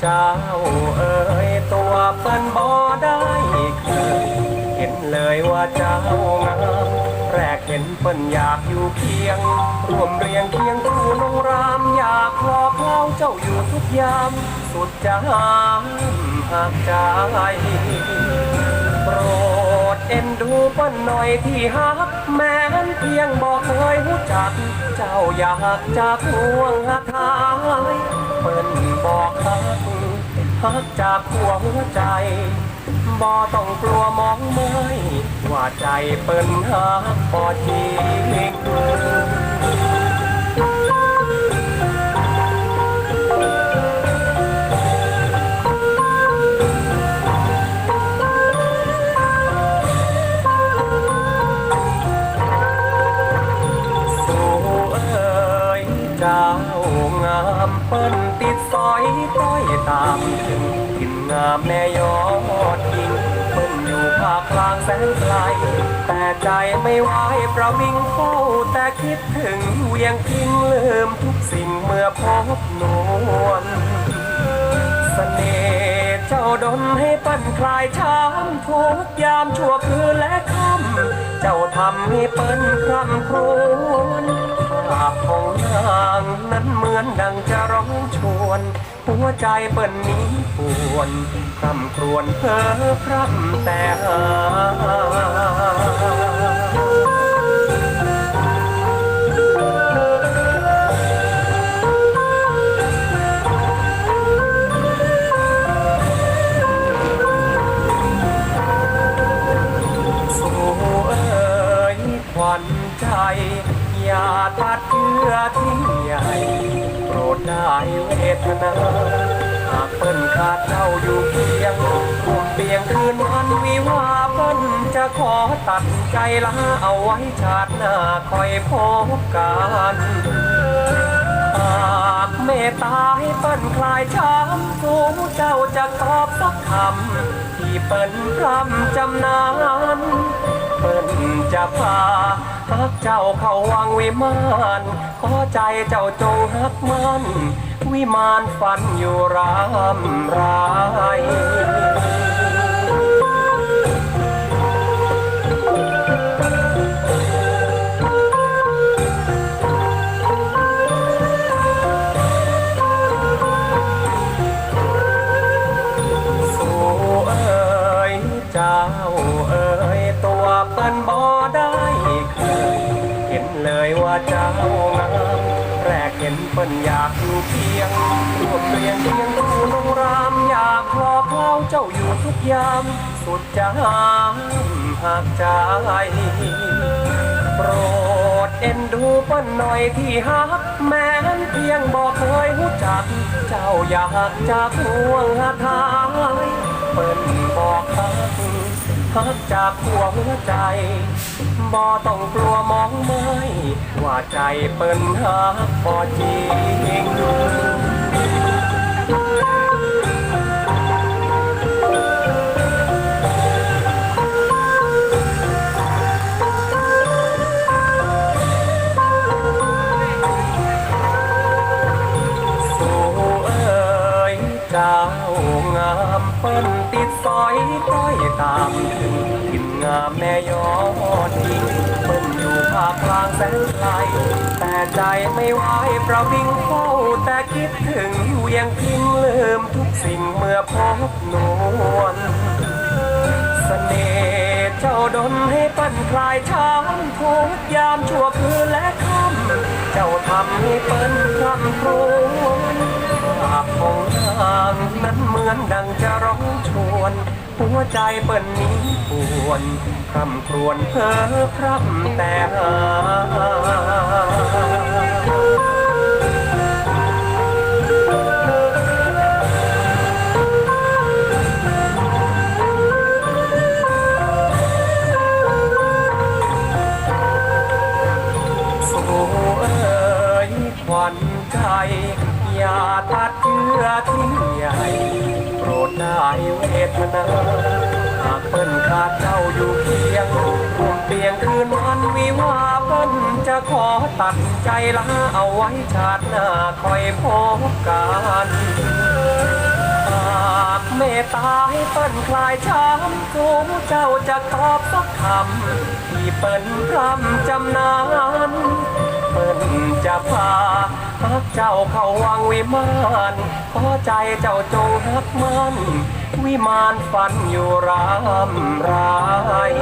เจ้าเอ๋ยตัวเปิ้นบ่ได้เคยเห็นเลยว่าเจ้างามแรกเห็นเปิ้นอยากอยู่เคียงรวมเรียงเคียงคู่นงรามอยากหลอกเล่าเจ้าอยู่ทุกยาม สุดจะหามหากใจโปรดเอ็นดูเปิ้นหน่อยที่หักแม้นเพียงบอกเคยรู้จัก เจ้าอยากจะกวงหาทายเปิ้นบอกหัก พักจากหัวหัวใจบ่ต้องกลัวมองไม่ว่าใจเปิ้นหักบ่จริง ต้อยตามถึงกินงามแม่ยอดยิงเปิ้นอยู่ภาคกลางแสนไกล แต่ใจไม่ไหวประวิงเฝ้าแต่คิดถึงเวียงพิงลืมทุกสิ่งเมื่อพบนวลเสน่ห์เจ้าดนให้ปั้นคลายช้ำทุกยามชั่วคืนและค่ำเจ้าทำให้เปิ้นคร่ำครวญภาพของนางนั้นเหมือนดังจะร้อง หัวใจเปิ้นนี้ปวนคร่ำครวญเพ้อพร่ำแต่หาสู่เอ่ยขวัญใจ อย่าตัดเยื่อที่ใหญ่ ดได้เวทนาหากเปิ้นขาดเจ้าอยู่เพียงร่วมเปียงคืนวันวิวาเปิ้นจะขอตัดใจลาเอาไว้ชาติหน้าคอยพบกันหากเมตตาให้เปิ้นคลายช้ำสูเจ้าจะตอบสักคำที่เปิ้นพรำจำนานเปิ้นจะพา ฮักเจ้าเข้าวังวิมานขอใจเจ้าจงฮักมัน วิมานฝันอยู่รำไรสู่ ร่วมเรียงเคียงคู่นงรามอยากพอเพลาเจ้าอยู่ทุกยาม สุดจะหามหักใจโปรดเอ็นดูเปิ้นหน่อยที่ฮัก แม้นเพียงบอกเคยรู้จัก เจ้าอยากจากห่วงหาทายเปิ้นบอกฮักฮักจากหัวหัวใจบ่ต้องกลัวมองไม่ว่าใจเปิ้นฮักบ่จริง เปิ้นติดสอยต้อยตามถึงกินงามแม่ยอดยิงเปิ้นอยู่ภาคกลางแสนไกลแต่ใจไม่ไหวประวิงเฝ้าแต่คิดถึงเวียงพิงลืมทุกสิ่งเมื่อพบนวลเสน่ห์เจ้าดนให้ปั้นคลายช้ำทุกยามชั่วคืนและค่ำเจ้าทำให้เปิ้นคำครวญภาพของนางนั้น อนดังจะร้องชวน หัวใจเปิ้นนี้ปวนคร่ำครวญเพ้อพร่ำแต่หาวัญใจ อย่าตัดเยื่อที่ใหญ่โป รดได้เวทนาหากเปิ้นขาดเจ้าอยู่เคียงร่วมเปียงคืนวันวิวาเปิ้นจะขอตัดใจลาเอาไว้ชาติหน้าคอยพบกันหากเมเมตตาให้เปิ้นคลายช้ำสูงเจ้าจะตอบสักคำที่เปิ้นพร่ำจำนานเปิ้น จะพาพักเจ้าเข้าวังวิมานขอใจเจ้าจงฮักมันวิมานฝันอยู่รามราย